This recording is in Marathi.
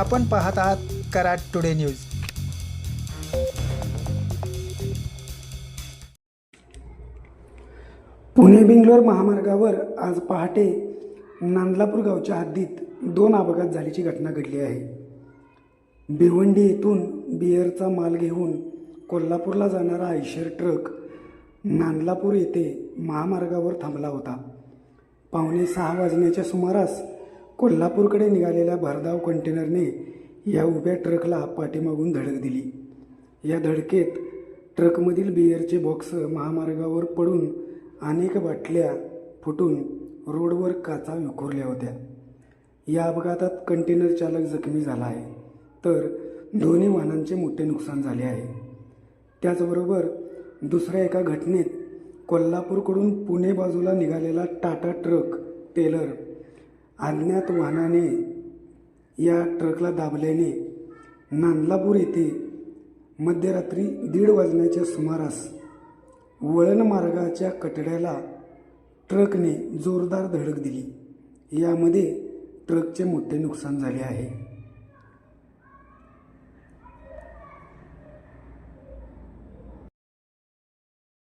आपण पाहत आहात कराड टुडे न्यूज. पुणे बेंगलोर महामार्गावर आज पहाटे नांदलापूर गावच्या हद्दीत दोन अपघात झाल्याची घटना घडली आहे. भिवंडी येथून बिअरचा माल घेऊन कोल्हापूरला जाणारा आयशर ट्रक नांदलापूर येथे महामार्गावर थांबला होता. पावणे सहा वाजण्याच्या सुमारास कोल्हापूरकडे निघालेल्या भरधाव कंटेनरने या उभ्या ट्रकला पाठीमागून धडक दिली. या धडकेत ट्रकमधील बियरचे बॉक्स महामार्गावर पडून अनेक बाटल्या फुटून रोडवर काचा विखुरल्या होत्या. या अपघातात कंटेनर चालक जखमी झाला आहे. तर दोन्ही वाहनांचे मोठे नुकसान झाले आहे. त्याचबरोबर दुसऱ्या एका घटनेत कोल्हापूरकडून पुणे बाजूला निघालेला टाटा ट्रक टेलर अज्ञात वाहनाने या ट्रकला दाबल्याने नांदलापूर येथे मध्यरात्री दीड वाजण्याच्या सुमारास वळण मार्गाच्या कटड्याला ट्रकने जोरदार धडक दिली. यामध्ये ट्रकचे मोठे नुकसान झाले आहे.